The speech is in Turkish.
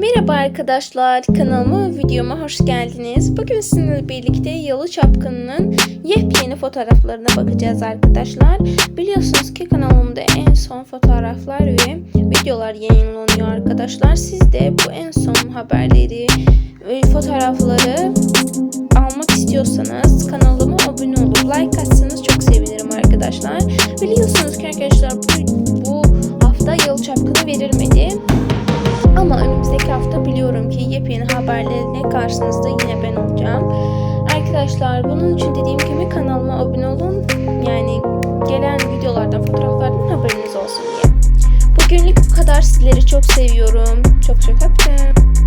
Merhaba arkadaşlar, kanalıma videoma hoş geldiniz. Bugün sizinle birlikte Yalı Çapkını'nın yepyeni fotoğraflarına bakacağız arkadaşlar. Biliyorsunuz ki kanalımda en son fotoğraflar ve videolar yayınlanıyor arkadaşlar. Siz de bu en son haberleri fotoğrafları almak istiyorsanız kanalıma abone olup like atsanız çok sevinirim arkadaşlar. Biliyorsunuz ki arkadaşlar bu, bu hafta Yalı Çapkını verilmedi. Hafta biliyorum ki yepyeni haberlerle karşınızda yine ben olacağım. Arkadaşlar bunun için dediğim gibi kanalıma abone olun. Yani gelen videolardan, fotoğraflardan haberiniz olsun diye. Bugünlük bu kadar. Sizleri çok seviyorum. Çok çok öptüm.